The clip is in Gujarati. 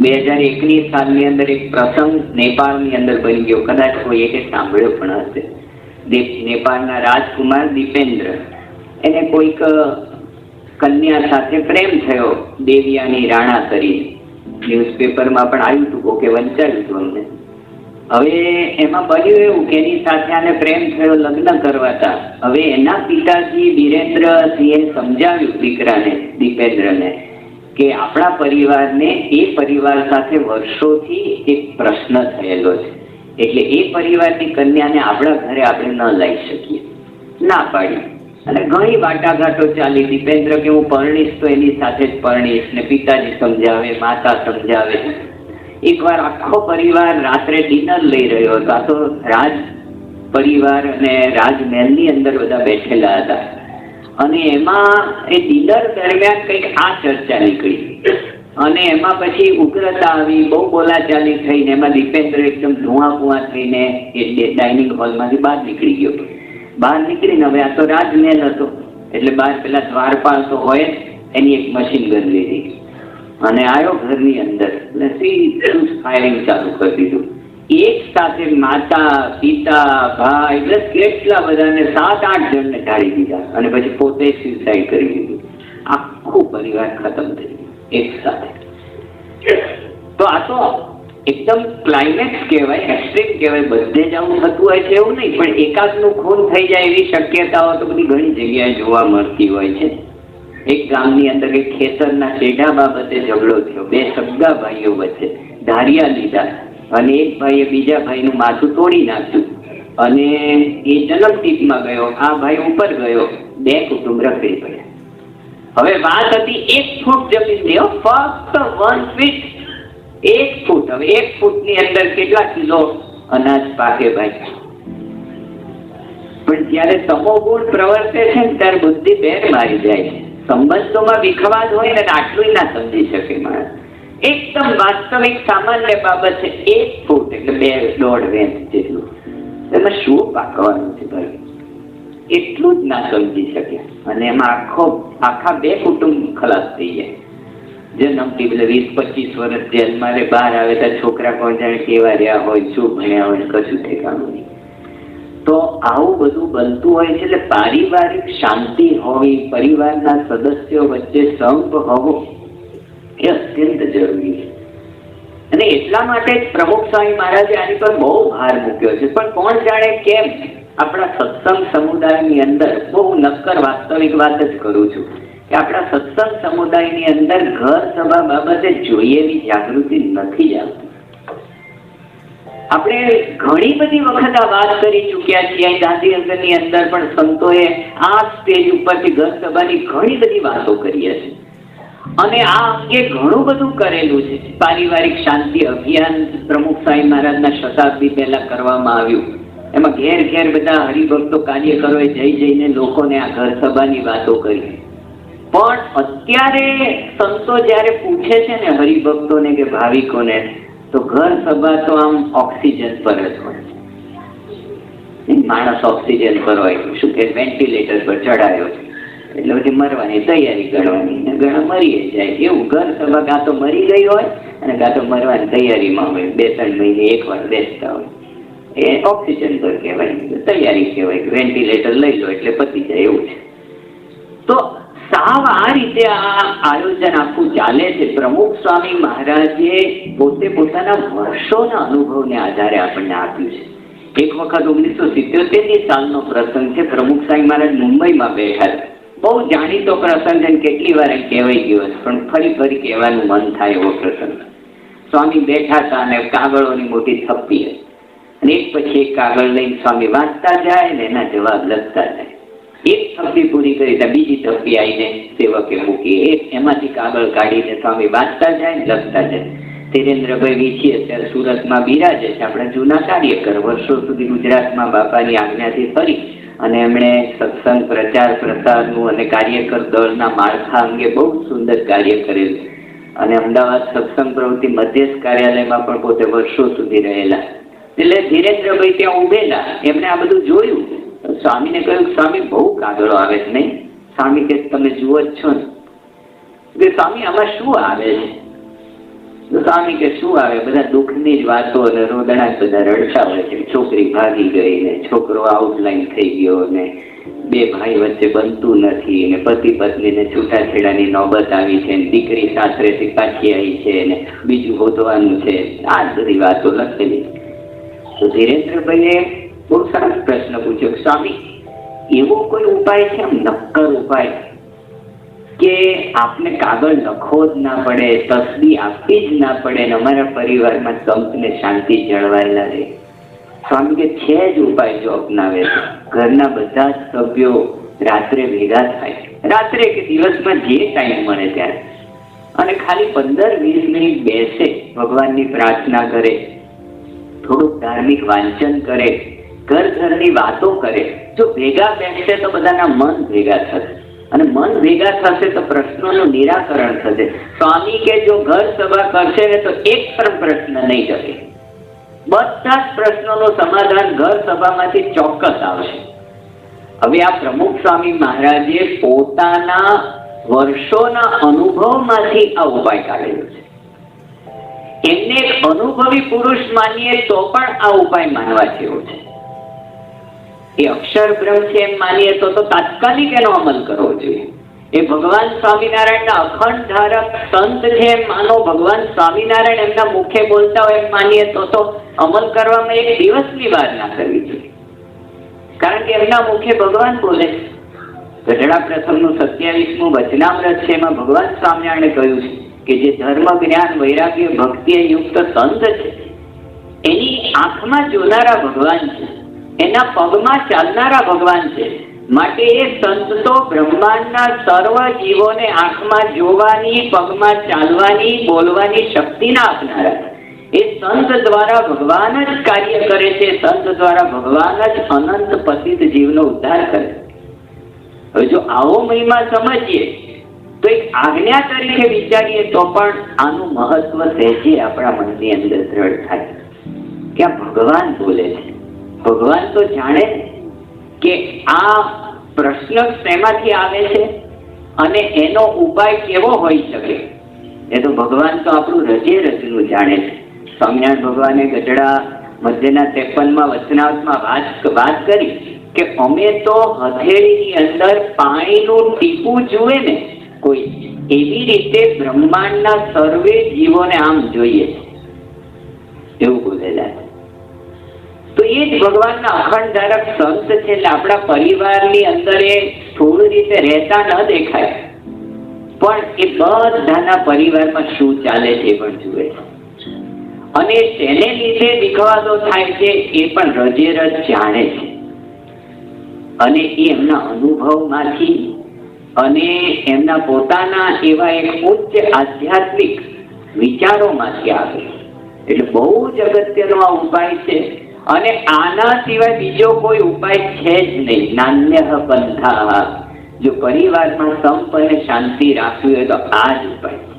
બે હજાર એકની સાલની અંદર એક પ્રસંગ નેપાળની અંદર બની ગયો. કદાચ કોઈ એકે સાંભળ્યો પણ હશે. નેપાળના રાજકુમાર દીપેન્દ્ર. એને કોઈક કન્યા સાથે પ્રેમ થયો દેવિયાની રાણા કરી ન્યૂઝપેપરમાં પણ આવ્યું હતું, કોકે વંચાયું હતું અમને. હવે એમાં બન્યું એવું કે એની સાથે આને પ્રેમ થયો, લગ્ન કરવાતા. હવે એના પિતાજી વિરેન્દ્રસિંહે સમજાવ્યું દીકરાને, દીપેન્દ્રને. કે આપણા પરિવારને એ પરિવાર સાથે વર્ષોથી એક પ્રશ્ન થયેલો છે. એટલે એ પરિવારની કન્યાને આપણા ઘરે આપણે ન લઈ શકીએ. ના પાડી. અને ઘણી વાટાઘાટો ચાલી. દીપેન્દ્ર કે હું પરણીશ તો એની સાથે જ પરણીશ ને પિતાજી સમજાવે, માતા સમજાવે. એકવાર આખો પરિવાર રાત્રે ડિનર લઈ રહ્યો હતો. આ તો રાજ પરિવાર અને રાજમહેલની અંદર બધા બેઠેલા હતા. અને એમાં એ ડિનર દરમિયાન કંઈક આ ચર્ચા નીકળી. અને એમાં પછી ઉગ્રતા આવી બહુ બોલાચાલી થઈને એમાં દીપેન્દ્ર એકદમ ધુઆ પુઆ થઈને એ ડાઇનિંગ હોલમાંથી બહાર નીકળી ગયો. બહાર નીકળીને હવે આ તો રાજમહેલ હતો. એટલે બહાર પેલા દ્વારપાલ તો હોય જ, એની એક મશીન ગન લીધી. અને આવ્યો ઘરની અંદર. એટલે ફાયરિંગ ચાલુ કરી દીધું. એક સાથે માતા, પિતા, ભાઈ, એટલે કેટલા બધાને સાત, આઠ જણને ઢાળી દીધા અને પછી પોતે સુસાઇડ કરી દીધું. આખું પરિવાર ખતમ થઈ ગયું, એક સાથે. તો આ તો એકદમ ક્લાઇમેક્સ કહેવાય એક્સ્ટ્રીમ કહેવાય, બધે જ આવું થતું હોય છે એવું નહીં, પણ એકાદનું ખૂન થઈ જાય એવી શક્યતાઓ તો બધી ઘણી જગ્યાએ જોવા મળતી હોય છે. એક ગામની અંદર એક ખેતરના શેઢા બાબતે ઝઘડો થયો, બે સગા ભાઈઓ વચ્ચે ધારિયા લીધા અને એક ભાઈએ બીજા ભાઈનું માથું તોડી નાખ્યું અને એ જન્મટીપમાં ગયો. આ ભાઈ ઉપર ગયો. બે કુટુંબ રખડી પડ્યા. હવે વાત હતી એક ફૂટ જમીન દેવ, ફક્ત વન ફીટ એક ફૂટ. હવે એક ફૂટની અંદર કેટલા કિલો અનાજ પાકે ભાઈ? પણ જ્યારે તમોગુણ પ્રવર્તે છે ને, ત્યારે બુદ્ધિ બેર મારી જાય છે. સંબંધોમાં વિખવાદ હોય ને આટલું ના સમજી શકે માણસ. એકદમ વાસ્તવિક સામાન્ય બાબત છે. એક ફૂટ એટલે બે દોઢ વેંચ જેટલું. એમાં શું પાકવાનું છે ભાઈ? એટલું જ ના સમજી શકે. અને એમાં આખો, આખા બે કુટુંબ ખલાસ થઈ જાય. જન્મથી એટલે વીસ પચીસ વર્ષ જેલમાં રે બહાર આવે તો છોકરા કોણ જાણે કેવા રહ્યા હોય, શું ભણ્યા હોય કશું ઠેકાણું નહીં. તો આવું બધું બનતું હોય છે એટલે પારિવારિક શાંતિ હોવી, પરિવારના સદસ્યો વચ્ચે સંપ હોવો એ અત્યંત જરૂરી છે. અને એટલા માટે જ પ્રમુખ સ્વામી મહારાજે આની પર બહુ ભાર મૂક્યો છે. પણ કોણ જાણે કેમ આપણા સત્સંગ સમુદાયની અંદર બહુ નક્કર વાસ્તવિક વાત જ કરું છું કે આપણા સત્સંગ સમુદાયની અંદર ઘર સભા બાબતે જોઈએ જાગૃતિ નથી આવતી આપણે ઘણી બધી વખત આ વાત કરી ચૂક્યા છીએ. ગાંધીનગરની અંદર પણ સંતોએ આ સ્ટેજ ઉપરથી ઘર સભાની ઘણી બધી વાતો કરી છે અને આ અંગે ઘણું બધું કરેલું છે. પારિવારિક શાંતિ અભિયાન પ્રમુખ સાંઈ મહારાજના શતાબ્દી પહેલા કરવામાં આવ્યું. એમાં ઘેર ઘેર બધા હરિભક્તો કાર્યકરોએ જઈ જઈને લોકોને આ ઘર સભાની વાતો કરી. પણ અત્યારે સંતો જ્યારે પૂછે છે ને હરિભક્તોને કે ભાવિકોને, તો ઘર સભા તો આમ ઓક્સિજન પર જ હોય માણસ ઓક્સિજન પર હોય શું કે વેન્ટિલેટર પર ચડાયો છે. એટલે પછી મરવાની તૈયારી કરવાની ઘણા મરી જાય. એવું ઘર સભા કાં તો મરી ગઈ હોય અને કાં તો મરવાની તૈયારીમાં હોય. બે ત્રણ મહિને એકવાર બેસતા હોય. એ ઓક્સિજન પર કહેવાય. તૈયારી કહેવાય વેન્ટિલેટર લઈ લો એટલે પતી જાય એવું છે. તો સાવ આ રીતે આ આયોજન આખું ચાલે છે. પ્રમુખ સ્વામી મહારાજે પોતે પોતાના વર્ષોના અનુભવને આધારે આપણને આપ્યું છે. એક વખત ઓગણીસો સિત્યોતેરની સાલનો પ્રસંગ છે. પ્રમુખ સ્વામી મહારાજ મુંબઈમાં બેઠા હતા બહુ જાણીતો પ્રસંગ અને કેટલી વાર કહેવાય ગયો પણ ફરી ફરી કહેવાનું મન થાય એવો પ્રસંગ સ્વામી બેઠા હતા અને કાગળોની મોટી થપ્પી હતી. અને એક પછી એક કાગળ લઈને સ્વામી વાંચતા જાય ને એના જવાબ લખતા જાય. એક થપ્પી પૂરી કરી ત્યાં બીજી થપ્પી આવીને સેવકે મૂકી. એક એમાંથી કાગળ કાઢીને સ્વામી વાંચતા જાય ને લખતા જાય. ધીરેન્દ્રભાઈ વીછી અત્યારે સુરતમાં બિરાજે છે. આપણે જૂના કાર્યકર. વર્ષો સુધી ગુજરાતમાં બાપાની આજ્ઞાથી ફરી અને એમણે સત્સંગ, પ્રચાર પ્રસારનું અને કાર્યકર દળના માળખા અંગે બહુ સુંદર કાર્ય કરેલું. અને અમદાવાદ સત્સંગ પ્રવૃત્તિ મધ્યસ્થ કાર્યાલયમાં પણ પોતે વર્ષો સુધી રહેલા. એટલે ધીરેન્દ્રભાઈ ત્યાં ઉભેલા એમણે આ બધું જોયું. સ્વામીને કહ્યું, સ્વામી, બહુ કાગળો આવે છે નહીં? સ્વામી કે, તમે જુઓ જ છો ને. સ્વામી, આમાં શું આવે છે? સ્વામી કે શું આવે? બધા દુઃખની જ વાતો અને રોદણા બધા રડતા હોય છે. છોકરી ભાગી ગઈ ને છોકરો આઉટલાઈન થઈ ગયો ને બે ભાઈ વચ્ચે બનતું નથી ને પતિ પત્નીને છૂટાછેડાની નોબત આવી છે ને દીકરી સાસરેથી પાછી આવી છે ને બીજું હોતવાનું છે. આ બધી વાતો લખેલી. તો ધીરેન્દ્રભાઈએ બહુ સરસ પ્રશ્ન પૂછ્યો સ્વામી, એવો કોઈ ઉપાય છે? નક્કર ઉપાય કે આપને કાગળ લખવો જ ના પડે, તસદી આપવી જ ના પડે ને અમારા પરિવારમાં સંપને શાંતિ જળવાયેલા રહે. સ્વામી કે છે જ ઉપાય જો અપનાવે ઘરના બધા જ સભ્યો રાત્રે ભેગા થાય. રાત્રે કે દિવસમાં જે ટાઈમ મળે ત્યારે. અને ખાલી પંદર વીસ મિનિટ બેસે, ભગવાનની પ્રાર્થના કરે. થોડુંક ધાર્મિક વાંચન કરે. ઘર ઘરની વાતો કરે. જો ભેગા બેસે તો બધાના મન ભેગા થશે. અને મન ભેગા થશે તો પ્રશ્નોનું નિરાકરણ થશે. સ્વામી કે જો ઘર સભા કરશે ને તો એક પણ પ્રશ્ન નહીં કરે બધા જ પ્રશ્નોનું સમાધાન ઘર સભામાંથી ચોક્કસ આવશે. હવે આ પ્રમુખ સ્વામી મહારાજે પોતાના વર્ષોના અનુભવમાંથી આ ઉપાય કાઢેલો છે. એમને એક અનુભવી પુરુષ માનીએ તો પણ આ ઉપાય માનવા જેવો છે. એ અક્ષર બ્રહ્મ છે એમ માનીએ તો તો તાત્કાલિક એનો અમલ કરવો જોઈએ. એ ભગવાન સ્વામિનારાયણના અખંડ ધારક સંત છે એમ માનો, ભગવાન સ્વામિનારાયણ એમના મુખે બોલતા હોય એમ માનીએ તો તો અમલ કરવામાં એક દિવસની વાર ના કરવી જોઈએ. કારણ કે એમના મુખે ભગવાન બોલે. ગઢડા પ્રથમનું સત્યાવીસમું વચનામ્રત છે, એમાં ભગવાન સ્વામિનારાયણે કહ્યું છે કે જે ધર્મ, જ્ઞાન, વૈરાગ્ય, ભક્તિ યુક્ત સંત છે, એની આંખમાં જોનારા ભગવાન છે. એના પગમાં ચાલનારા ભગવાન છે. માટે એ સંત બ્રહ્માંડના સર્વ જીવોને આંખમાં જોવાની, પગમાં ચાલવાની, બોલવાની શક્તિ ના આપનારા. એ સંત દ્વારા ભગવાન જ કાર્ય કરે છે, સંત દ્વારા ભગવાન જ અનંત પતિત જીવનો ઉદ્ધાર કરે. હવે જો આવો મહિમા સમજીએ, તો એક આજ્ઞા તરીકે વિચારીએ તો પણ આનું મહત્વ સહેજે આપણા મનની અંદર દ્રઢ થાય. કે આ ભગવાન બોલે છે. ભગવાન તો જાણે કે આ પ્રશ્ન શેમાંથી આવે છે અને એનો ઉપાય કેવો હોઈ શકે? એ તો ભગવાન તો આપણું રજે રજનું જાણે છે. સ્વામિનારાયણ ભગવાને ગઢડા મધ્યના ત્રેપનમાં વચનાવતમાં વાત વાત કરી કે અમે તો હથેળીની અંદર પાણીનું ટીપું જુએ ને, કોઈ એવી રીતે બ્રહ્માંડના સર્વે જીવોને આમ જોઈએ. એવું બોલેલા. એ જ ભગવાનના અખંડ ધારક સંત છે એટલે આપણા પરિવારની અંદર એ સ્થૂળ રીતે રહેતા ન દેખાય. પણ એ બધાના પરિવારમાં શું ચાલે છે પણ જુએ અને તેને લીધે વિખવાદો થાય છે એ પણ રજે રજ જાણે છે. અને એ એમના અનુભવમાંથી અને એમના પોતાના એવા એક ઉચ્ચ આધ્યાત્મિક વિચારોમાંથી આવે એટલે બહુ જ અગત્યનો આ ઉપાય છે અને આના સિવાય બીજો કોઈ ઉપાય છે જ નહીં. નાન્ય બંધા જો પરિવારમાં સંપ અને શાંતિ રાખવી હોય તો આ જ ઉપાય.